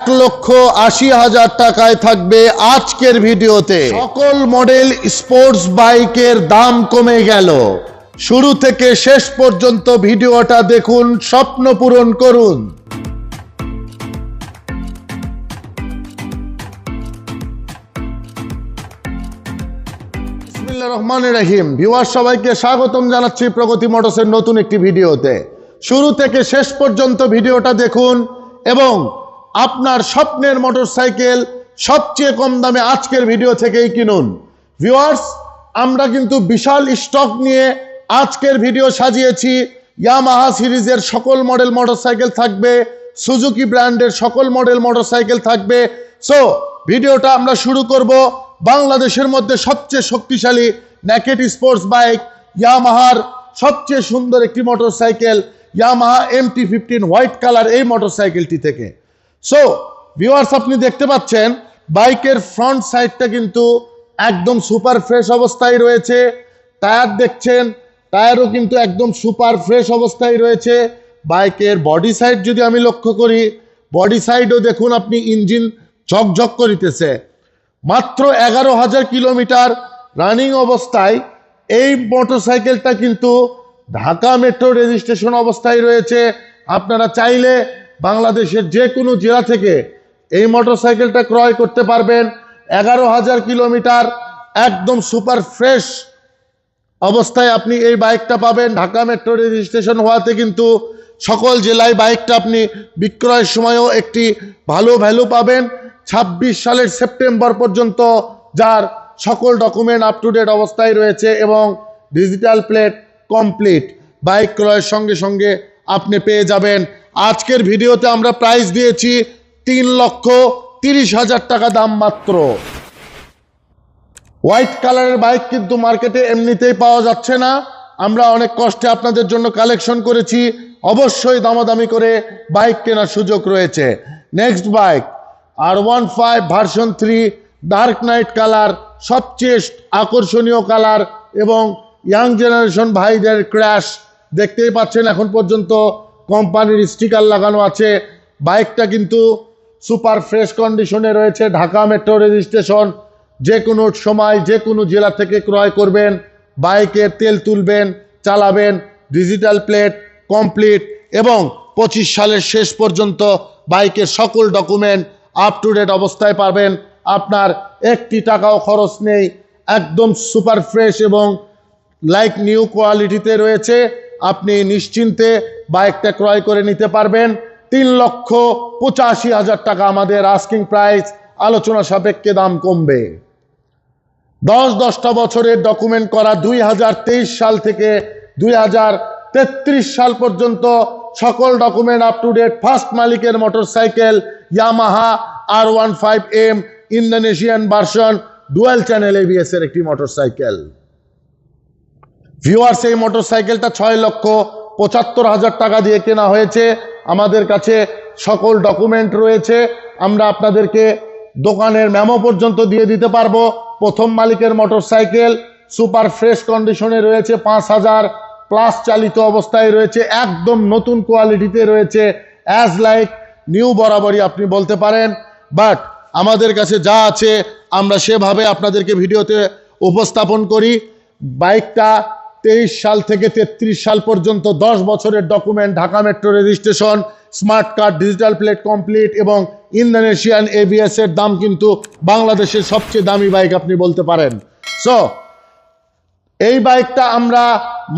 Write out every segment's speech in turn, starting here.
এক লক্ষ আশি হাজার টাকায় থাকবে আজকের ভিডিওতে। সকল মডেল স্পোর্টস বাইকের দাম কমে গেল। শুরু থেকে শেষ পর্যন্ত ভিডিওটা দেখুন, স্বপ্ন পূরণ করুন। রহমান রহিম। ভিউয়ার সবাইকে স্বাগতম জানাচ্ছি প্রগতি মোটরসের নতুন একটি ভিডিওতে। শুরু থেকে শেষ পর্যন্ত ভিডিওটা দেখুন এবং আপনার স্বপ্নের মোটরসাইকেল সবচেয়ে কম দামে আজকের ভিডিও থেকেই কিনুন। ভিউয়ার্স, আমরা কিন্তু বিশাল স্টক নিয়ে আজকের ভিডিও সাজিয়েছি। ইয়ামাহা সিরিজের সকল মডেল মোটরসাইকেল থাকবে, সুজুকি ব্র্যান্ডের সকল মডেল মোটরসাইকেল থাকবে। সো ভিডিওটা আমরা শুরু করব বাংলাদেশের মধ্যে সবচেয়ে শক্তিশালী ন্যাকেট স্পোর্টস বাইক ইয়ামাহার সবচেয়ে সুন্দর একটি motorcycle, Yamaha M T fifteen white colour এই মোটরসাইকেলটি থেকে। সো ভিউয়ার্স আপনি দেখতে পাচ্ছেন, বাইকের ফ্রন্ট সাইডটা কিন্তু একদম সুপার ফ্রেশ অবস্থায় রয়েছে। টায়ার দেখছেন টায়ারও কিন্তু একদম সুপার ফ্রেশ অবস্থায় রয়েছে। বাইকের বডি সাইড যদি আমি লক্ষ্য করি বডি সাইডও দেখুন আপনি ইঞ্জিন ঝকঝক করিতেছে। মাত্র এগারো হাজার কিলোমিটার রানিং অবস্থায় এই মোটরসাইকেলটা কিন্তু ঢাকা মেট্রো রেজিস্ট্রেশন অবস্থায় রয়েছে। আপনারা চাইলে বাংলাদেশের যে কোনো জেলা থেকে এই মোটরসাইকেলটা ক্রয় করতে পারবেন। এগারো হাজার কিলোমিটার একদম সুপার ফ্রেশ অবস্থায় আপনি এই বাইকটা পাবেন। ঢাকা মেট্রো রেজিস্ট্রেশন হওয়াতে কিন্তু সকল জেলায় বাইকটা আপনি বিক্রয়ের সময়ও একটি ভালো ভ্যালু পাবেন। ছাব্বিশ সালের সেপ্টেম্বর পর্যন্ত যার সকল ডকুমেন্ট আপ টু ডেট অবস্থায় রয়েছে এবং ডিজিটাল প্লেট কমপ্লিট বাইক ক্রয়ের সঙ্গে সঙ্গে আপনি পেয়ে যাবেন। আজকের ভিডিওতে আমরা প্রাইস দিয়েছি তিন লক্ষ তিরিশ হাজার টাকা দাম মাত্র। হোয়াইট কালারের বাইক কিন্তু মার্কেটে এমনিতেই পাওয়া যাচ্ছে না। আমরা অনেক কষ্টে আপনাদের জন্য কালেকশন করেছি। অবশ্যই দামাদামি করে বাইক কেনার সুযোগ রয়েছে। Next bike R one five version three dark knight colour সবচেয়ে আকর্ষণীয় কালার এবং ইয়াং জেনারেশন ভাইদের ক্র্যাশ দেখতেই পাচ্ছেন এখন পর্যন্ত কোম্পানির স্টিকার লাগানো আছে। বাইকটা কিন্তু সুপার ফ্রেশ কন্ডিশনে রয়েছে। ঢাকা মেট্রো রেজিস্ট্রেশন যে কোনো সময় যে কোনো জেলা থেকে ক্রয় করবেন। বাইকে তেল তুলবেন, চালাবেন, ডিজিটাল প্লেট, কমপ্লিট এবং পঁচিশ সালের শেষ পর্যন্ত বাইকের সকল ডকুমেন্ট আপ টু ডেট অবস্থায় পাবেন। আপনার একটি টাকাও খরচ নেই। একদম সুপার ফ্রেশ এবং লাইক নিউ কোয়ালিটিতে রয়েছে। আপনি নিশ্চিন্তে বাইকটা ক্রয় করে নিতে পারবেন। তিন লক্ষ পঁচাশি হাজার টাকা আমাদের আস্কিং প্রাইস আলোচনা সাপেক্ষে দাম কমবে। দশ দশটা বছরের ডকুমেন্ট করা দুই হাজার তেইশ সাল থেকে দুই হাজার তেত্রিশ সাল পর্যন্ত সকল document up to date first মালিকের motorcycle Yamaha R one five M Indonesian version dual channel ABS এর একটি মোটরসাইকেল ভিউয়ার্স এই মোটরসাইকেলটা ছয় লক্ষ পঁচাত্তর হাজার টাকা দিয়ে কেনা হয়েছে। আমাদের কাছে সকল ডকুমেন্ট রয়েছে। আমরা আপনাদেরকে দোকানের মেমো পর্যন্ত দিয়ে দিতে পারব। প্রথম মালিকের মোটর সাইকেল সুপার ফ্রেশ কন্ডিশনে রয়েছে পাঁচ হাজার, প্লাস চালিত অবস্থায় রয়েছে, একদম নতুন কোয়ালিটিতে রয়েছে অ্যাজ লাইক নিউ বরাবরই আপনি বলতে পারেন। বাট আমাদের কাছে যা আছে, আমরা সেভাবে আপনাদেরকে ভিডিওতে উপস্থাপন করি। বাইকটা তেইশ সাল থেকে তেত্রিশ সাল পর্যন্ত দশ বছরের document, Dhaka metro registration, smart card, digital plate complete এবং ইন্দোনেশিয়ান এবিএস এর দাম কিন্তু বাংলাদেশের সবচেয়ে দামি বাইক আপনি বলতে পারেন। সো এই বাইকটা আমরা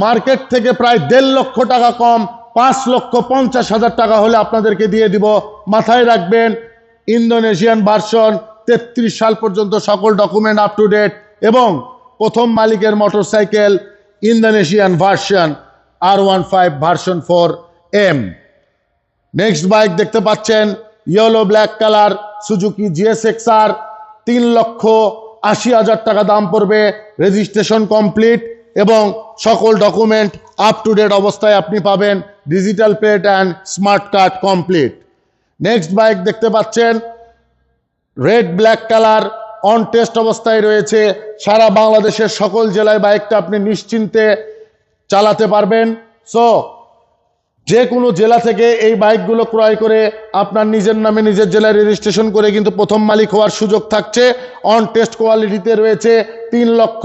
মার্কেট থেকে প্রায় দেড় লক্ষ টাকা কম, পাঁচ লক্ষ পঞ্চাশ হাজার টাকা হলে আপনাদেরকে দিয়ে দিব। মাথায় রাখবেন, ইন্দোনেশিয়ান ভার্সন, তেত্রিশ সাল পর্যন্ত সকল ডকুমেন্ট আপ টু ডেট এবং প্রথম মালিকের motorcycle Indonesian version R one five version four M. Next bike দেখতে পাচ্ছেন yellow black colour Suzuki GSXR তিন লক্ষ আশি হাজার টাকা দাম পড়বে রেজিস্ট্রেশন কমপ্লিট এবং সকল ডকুমেন্ট আপ টু ডেট অবস্থায় আপনি পাবেন digital plate and smart card complete next bike দেখতে পাচ্ছেন red black colour on test অবস্থায় রয়েছে। সারা বাংলাদেশের সকল জেলায় বাইকটা আপনি নিশ্চিন্তে চালাতে পারবেন। সো যে কোনো জেলা থেকে এই বাইকগুলো ক্রয় করে আপনার নিজের নামে নিজের জেলায় রেজিস্ট্রেশন করে কিন্তু প্রথম মালিক হওয়ার সুযোগ থাকছে। অন টেস্ট কোয়ালিটিতে রয়েছে তিন লক্ষ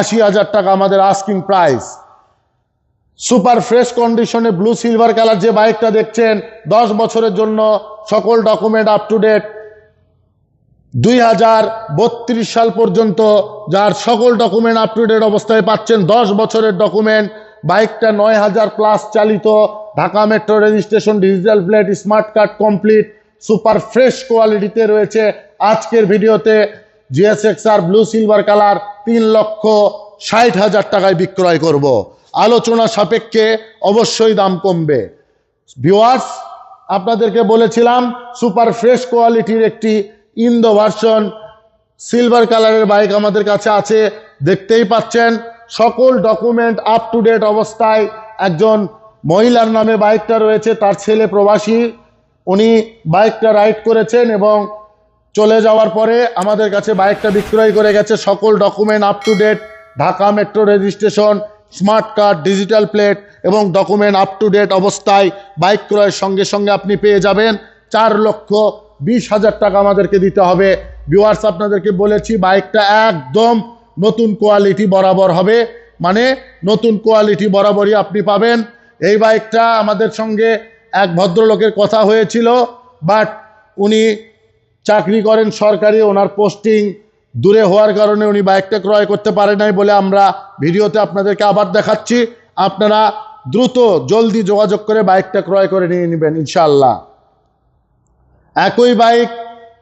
আশি হাজার টাকা আমাদের আস্কিং প্রাইস সুপার ফ্রেশ কন্ডিশনে ব্লু সিলভার কালার যে বাইকটা দেখছেন, দশ বছরের জন্য সকল ডকুমেন্ট আপ টু ডেট দুই হাজার বত্রিশ সাল পর্যন্ত যার সকল ডকুমেন্ট আপ টু ডেট অবস্থায় পাচ্ছেন, দশ বছরের ডকুমেন্ট, বাইকটা নয় হাজার প্লাস চালিত, Dhaka metro registration digital plate smart card complete super fresh কোয়ালিটিতে রয়েছে। আজকের ভিডিওতে GSX R blue silver colour তিন লক্ষ ষাট হাজার টাকায় বিক্রয় করব। আলোচনা সাপেক্ষে অবশ্যই দাম কমবে। ভিওয়ার্স আপনাদেরকে বলেছিলাম সুপার ফ্রেশ কোয়ালিটির একটি ইন্দো ভার্সন সিলভার কালারের বাইক আমাদের কাছে আছে, দেখতেই পাচ্ছেন। সকল ডকুমেন্ট আপ টু ডেট অবস্থায় একজন মহিলার নামে বাইকটা রয়েছে, তার ছেলে প্রবাসী। উনি বাইকটা রাইড করেছেন এবং চলে যাওয়ার পরে আমাদের কাছে বাইকটা বিক্রয় করে গেছে। সকল document up to date Dhaka metro registration smart card digital plate এবং ডকুমেন্ট আপ টু ডেট অবস্থায় বাইক ক্রয়ের সঙ্গে সঙ্গে আপনি পেয়ে যাবেন। চার লক্ষ বিশ হাজার টাকা আমাদেরকে দিতে হবে। ভিউয়ার্স আপনাদেরকে বলেছি, বাইকটা একদম নতুন কোয়ালিটি বরাবর হবে। মানে নতুন কোয়ালিটি বরাবরই আপনি পাবেন। এই বাইকটা আমাদের সঙ্গে এক ভদ্রলোকের কথা হয়েছিল বাট উনি চাকরি করেন সরকারি, ওনার পোস্টিং দূরে হওয়ার কারণে উনি বাইকটা ক্রয় করতে পারে নাই বলে আমরা ভিডিওতে আপনাদেরকে আবার দেখাচ্ছি। আপনারা দ্রুত জলদি যোগাযোগ করে বাইকটা ক্রয় করে নিয়ে নেবেন ইনশাল্লাহ একই bike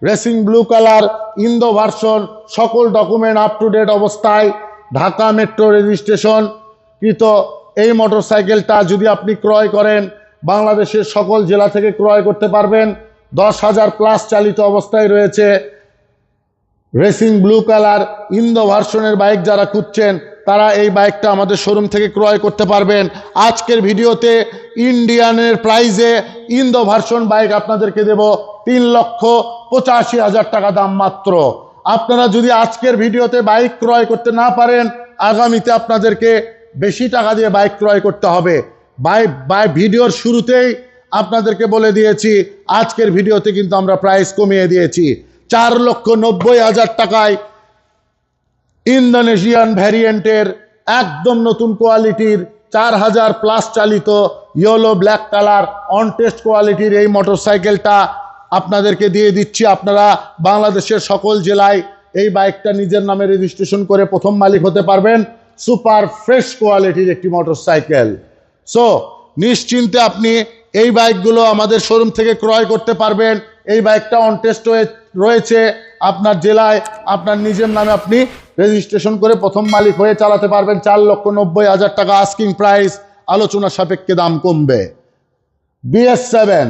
racing blue colour Indo version সকল ডকুমেন্ট আপ টু ডেট অবস্থায়, ঢাকা মেট্রো রেজিস্ট্রেশন কৃত এই মোটরসাইকেলটা যদি আপনি ক্রয় করেন, বাংলাদেশের সকল জেলা থেকে ক্রয় করতে পারবেন। দশ হাজার প্লাস চালিত অবস্থায় রয়েছে। রেসিং ব্লু কালার ইন্দো ভার্সনের বাইক যারা খুঁজছেন তারা এই বাইকটা আমাদের শোরুম থেকে ক্রয় করতে পারবেন। আজকের ভিডিওতে ইন্ডিয়ানের প্রাইজে ইন্দো ভার্সন বাইক আপনাদেরকে দেব তিন লক্ষ পঁচাশি হাজার টাকা দাম মাত্র। আপনারা যদি আজকের ভিডিওতে বাইক ক্রয় করতে না পারেন, আগামীতে আপনাদেরকে বেশি টাকা দিয়ে বাইক ক্রয় করতে হবে। বাই বাই ভিডিওর শুরুতেই আপনাদেরকে বলে দিয়েছি, আজকের ভিডিওতে কিন্তু আমরা প্রাইস কমিয়ে দিয়েছি। চার লক্ষ নব্বই হাজার টাকায় ইন্দোনেশিয়ান ভ্যারিয়েন্টের একদম নতুন কোয়ালিটির চার হাজার প্লাস চালিত yellow black colour on test কোয়ালিটির এই মোটরসাইকেলটা আপনাদেরকে দিয়ে দিচ্ছি। আপনারা বাংলাদেশের সকল জেলায় এই বাইকটা নিজের নামে রেজিস্ট্রেশন করে প্রথম মালিক হতে পারবেন। সুপার ফ্রেশ কোয়ালিটির একটি মোটরসাইকেল সো নিশ্চিন্তে আপনি এই বাইকগুলো আমাদের শোরুম থেকে ক্রয় করতে পারবেন। এই বাইকটা অন টেস্ট রয়েছে। আপনার জেলায় আপনার নিজের নামে আপনি রেজিস্ট্রেশন করে প্রথম মালিক হয়ে চালাতে পারবেন চার লক্ষ নব্বই হাজার টাকা আস্কিং প্রাইস আলোচনা সাপেক্ষে দাম কমবে। বিএস সেভেন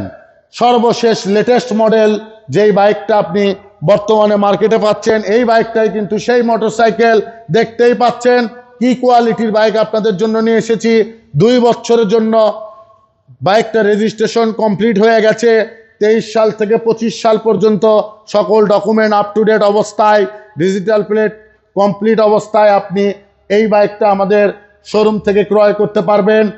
সর্বশেষ লেটেস্ট মডেল যেই বাইকটা আপনি বর্তমানে মার্কেটে পাচ্ছেন, এই বাইকটাই কিন্তু সেই মোটরসাইকেল দেখতেই পাচ্ছেন কি কোয়ালিটির বাইক আপনাদের জন্য নিয়ে এসেছি। দুই বছরের জন্য বাইকটা রেজিস্ট্রেশন কমপ্লিট হয়ে গেছে। তেইশ সাল থেকে পঁচিশ সাল পর্যন্ত সকল ডকুমেন্ট আপ টু ডেট অবস্থায় ডিজিটাল প্লেট কমপ্লিট অবস্থায় আপনি এই বাইকটা আমাদের শোরুম থেকে ক্রয় করতে পারবেন।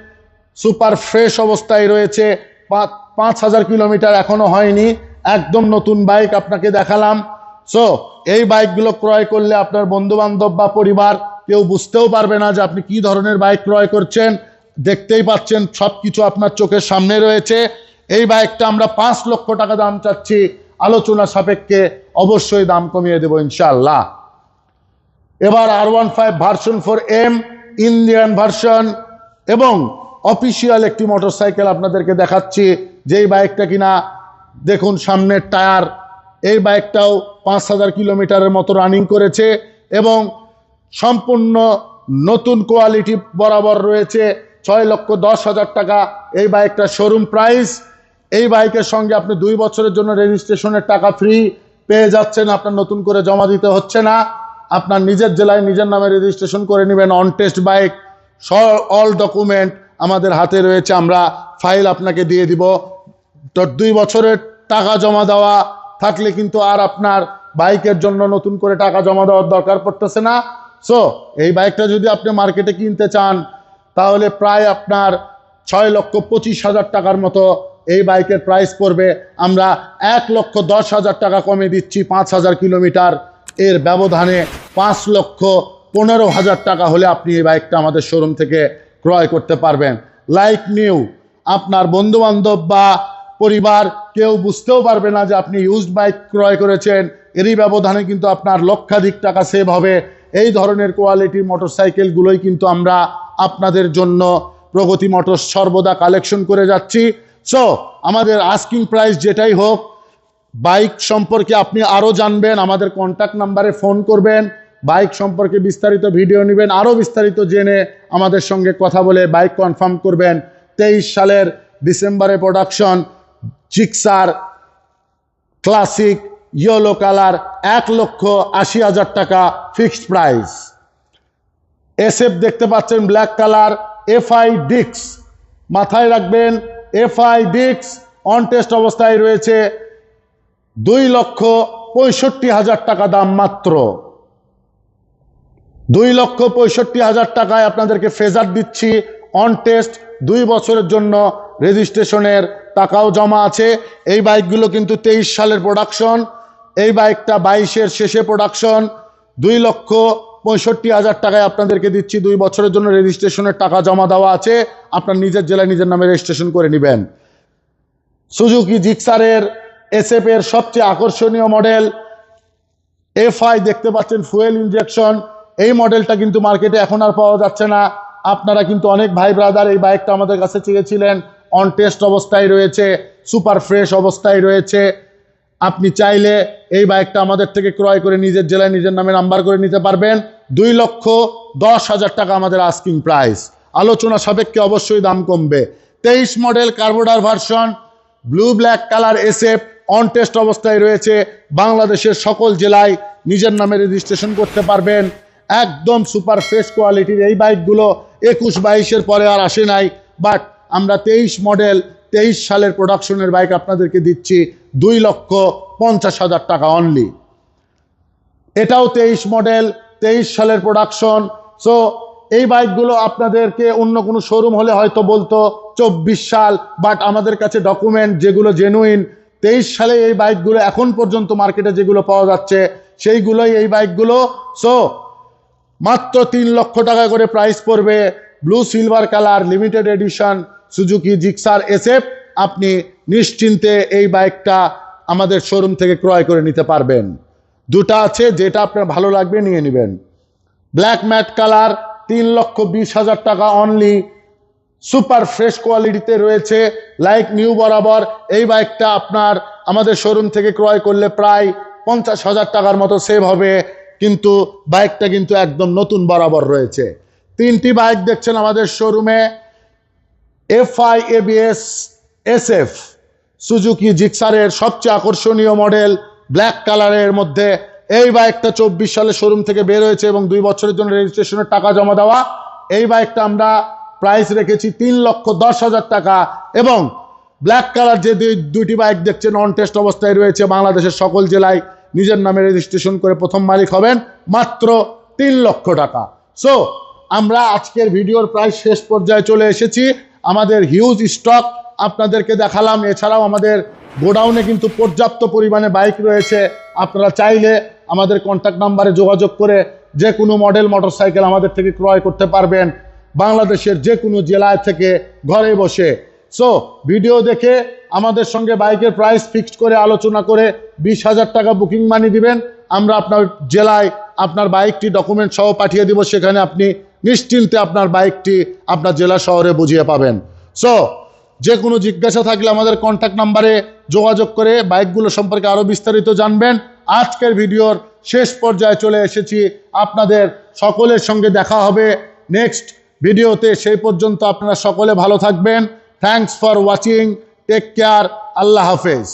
সুপার ফ্রেশ অবস্থায় রয়েছে পাঁচ- হাজার কিলোমিটার এখনও হয়নি। একদম নতুন বাইক আপনাকে দেখালাম। সো এই বাইকগুলো ক্রয় করলে আপনার বন্ধু বান্ধব বা পরিবার কেউ বুঝতেও পারবে না যে আপনি কি ধরনের বাইক ক্রয় করছেন। দেখতেই পাচ্ছেন সব কিছু আপনার চোখের সামনে রয়েছে। এই বাইকটা আমরা পাঁচ লক্ষ টাকা দাম চাচ্ছি। আলোচনা সাপেক্ষে অবশ্যই দাম কমিয়ে দেবো ইনশাআল্লাহ। এবার আর one five version four M Indian version এবং অফিসিয়াল একটি মোটরসাইকেল আপনাদেরকে দেখাচ্ছি, যেই বাইকটা কিনা, দেখুন সামনের টায়ার এই বাইকটাও পাঁচ হাজার কিলোমিটারের মতো রানিং করেছে, এবং সম্পূর্ণ নতুন কোয়ালিটি বরাবর রয়েছে, ছয় লক্ষ দশ হাজার টাকা এই বাইকটার শোরুম প্রাইস এই বাইকের সঙ্গে আপনি দুই বছরের জন্য রেজিস্ট্রেশনের টাকা ফ্রি পেয়ে যাচ্ছেন, আপনার নতুন করে জমা দিতে হচ্ছে না। আপনার নিজের জেলায় নিজের নামে রেজিস্ট্রেশন করে নেবেন on test bike all document আমাদের হাতে রয়েছে, আমরা ফাইল আপনাকে দিয়ে দিব। তো দুই বছরের টাকা জমা দেওয়া থাকলে কিন্তু আর আপনার বাইকের জন্য নতুন করে টাকা জমা দেওয়ার দরকার পড়তেছে না। সো এই বাইকটা যদি আপনি মার্কেটে কিনতে চান, তাহলে প্রায় আপনার ছয় লক্ষ পঁচিশ হাজার টাকার মতো এই বাইকের প্রাইস পড়বে। আমরা এক লক্ষ দশ হাজার টাকা কমে দিচ্ছি, পাঁচ হাজার কিলোমিটার। এর ব্যবধানে পাঁচ লক্ষ পনেরো হাজার টাকা হলে আপনি এই বাইকটা আমাদের শোরুম থেকে ক্রয় করতে পারবেন। লাইক নিউ আপনার বন্ধু বান্ধব বা পরিবার কেউ বুঝতেও পারবে না যে আপনি ইউজড বাইক ক্রয় করেছেন। এরই ব্যবধানে কিন্তু আপনার লক্ষাধিক টাকা সেভ হবে। এই ধরনের কোয়ালিটির মোটরসাইকেলগুলোই কিন্তু আমরা আপনাদের জন্য প্রগতি মোটর সর্বদা কালেকশন করে যাচ্ছি। সো আমাদের আস্কিং প্রাইস যেটাই হোক বাইক সম্পর্কে আপনি আরও জানবেন, আমাদের কন্ট্যাক্ট নাম্বারে ফোন করবেন, বাইক সম্পর্কে বিস্তারিত ভিডিও নেবেন আরও বিস্তারিত জেনে আমাদের সঙ্গে কথা বলে বাইক কনফার্ম করবেন। তেইশ সালের ডিসেম্বরে production Gixxer classic yellow colour এক লক্ষ আশি হাজার টাকা ফিক্সড প্রাইস এসএফ দেখতে পাচ্ছেন ব্ল্যাক কালার এফআই ডিক্স মাথায় রাখবেন এফআই ডিক্স অন টেস্ট অবস্থায় রয়েছে। দুই লক্ষ পঁয়ষট্টি হাজার টাকা দাম মাত্র। দুই লক্ষ পঁয়ষট্টি হাজার টাকায় আপনাদেরকে ফেজার দিচ্ছি। অন টেস্ট দুই বছরের জন্য রেজিস্ট্রেশনের টাকাও জমা আছে। এই বাইকগুলো কিন্তু তেইশ সালের প্রোডাকশন এই বাইকটা বাইশের শেষে প্রোডাকশন দুই লক্ষ পঁয়ষট্টি হাজার টাকায় আপনাদেরকে দিচ্ছি। দুই বছরের জন্য রেজিস্ট্রেশনের টাকা জমা দেওয়া আছে। আপনার নিজের জেলায় নিজের নামে রেজিস্ট্রেশন করে নেবেন। সুজুকি জিক্সারের এসএফ এর সবচেয়ে আকর্ষণীয় মডেল এফআই দেখতে পাচ্ছেন ফুয়েল ইনজেকশন এই মডেলটা কিন্তু মার্কেটে এখন আর পাওয়া যাচ্ছে না। আপনারা কিন্তু অনেক ভাই ব্রাদার এই বাইকটা আমাদের কাছে চেয়েছিলেন। অন টেস্ট অবস্থায় রয়েছে সুপার ফ্রেশ অবস্থায় রয়েছে। আপনি চাইলে এই বাইকটা আমাদের থেকে ক্রয় করে নিজের জেলায় নিজের নামে নাম্বার করে নিতে পারবেন। দুই লক্ষ দশ হাজার টাকা আমাদের আস্কিং প্রাইস আলোচনা সাপেক্ষে অবশ্যই দাম কমবে। তেইশ model carburettor version blue black colour SF on test অবস্থায় রয়েছে। বাংলাদেশের সকল জেলায় নিজের নামে রেজিস্ট্রেশন করতে পারবেন। একদম সুপার ফ্রেশ কোয়ালিটির এই বাইকগুলো একুশ বাইশের পরে আর আসে নাই। বাট আমরা তেইশ মডেল, তেইশ সালের প্রোডাকশনের বাইক আপনাদেরকে দিচ্ছি দুই লক্ষ পঞ্চাশ হাজার টাকা অনলি এটাও তেইশ মডেল, তেইশ সালের প্রোডাকশন। সো এই বাইকগুলো আপনাদেরকে অন্য কোনো শোরুম হলে হয়তো বলতো, চব্বিশ সাল। বাট আমাদের কাছে ডকুমেন্ট যেগুলো জেনুইন তেইশ সালে এই বাইকগুলো এখন পর্যন্ত মার্কেটে যেগুলো পাওয়া যাচ্ছে, সেইগুলোই এই বাইকগুলো। সো মাত্র তিন লক্ষ টাকা করে প্রাইস পড়বে blue silver colour limited edition Suzuki Gixxer SF আপনি নিশ্চিন্তে এই বাইকটা আমাদের শোরুম থেকে ক্রয় করে নিতে পারবেন। দুটা আছে, যেটা আপনার ভালো লাগবে নিয়ে নেবেন। ব্ল্যাক ম্যাট কালার তিন লক্ষ বিশ হাজার টাকা অনলি সুপার ফ্রেশ কোয়ালিটিতে রয়েছে লাইক নিউ বরাবর। এই বাইকটা আপনার আমাদের শোরুম থেকে ক্রয় করলে প্রায় পঞ্চাশ হাজার টাকার মতো সেভ হবে। কিন্তু বাইকটা কিন্তু একদম নতুন বরাবর রয়েছে। তিনটি বাইক দেখছেন আমাদের শোরুমে FI ABS S F Suzuki জিক্সারের সবচেয়ে আকর্ষণীয় মডেল ব্ল্যাক কালারের মধ্যে। এই বাইকটা চব্বিশ সালে শোরুম থেকে বের হয়েছে এবং দুই বছরের জন্য রেজিস্ট্রেশনের টাকা জমা দেওয়া। এই বাইকটা আমরা প্রাইস রেখেছি তিন লক্ষ দশ হাজার টাকা এবং ব্ল্যাক কালার যে দুই দুইটি বাইক দেখছেন অন টেস্ট অবস্থায় রয়েছে বাংলাদেশের সকল জেলায়। নিজের নামে রেজিস্ট্রেশন করে প্রথম মালিক হবেন মাত্র তিন লক্ষ টাকা। সো আমরা আজকের ভিডিওর প্রায় শেষ পর্যায়ে চলে এসেছি। আমাদের হিউজ স্টক আপনাদেরকে দেখালাম। এছাড়াও আমাদের গোডাউনে কিন্তু পর্যাপ্ত পরিমাণে বাইক রয়েছে। আপনারা চাইলে আমাদের কন্ট্যাক্ট নাম্বারে যোগাযোগ করে যে কোনো মডেল মোটরসাইকেল আমাদের থেকে ক্রয় করতে পারবেন। বাংলাদেশের যে কোনো জেলায় থেকে ঘরে বসে। সো ভিডিও দেখে আমাদের সঙ্গে বাইকের প্রাইস ফিক্সড করে আলোচনা করে বিশ হাজার টাকা বুকিং মানি দিবেন। আমরা আপনার জেলায় আপনার বাইকটি ডকুমেন্ট সহ পাঠিয়ে দিব, সেখানে আপনি নিশ্চিন্তে আপনার বাইকটি আপনার জেলা শহরে বুঝিয়ে পাবেন। সো যে কোনো জিজ্ঞাসা থাকলে আমাদের কন্ট্যাক্ট নাম্বারে যোগাযোগ করে বাইকগুলো সম্পর্কে আরও বিস্তারিত জানবেন। আজকের ভিডিওর শেষ পর্যায়ে চলে এসেছি। আপনাদের সকলের সঙ্গে দেখা হবে। নেক্সট ভিডিওতে সেই পর্যন্ত আপনারা সকলে ভালো থাকবেন। Thanks for watching take care আল্লাহ হাফেজ।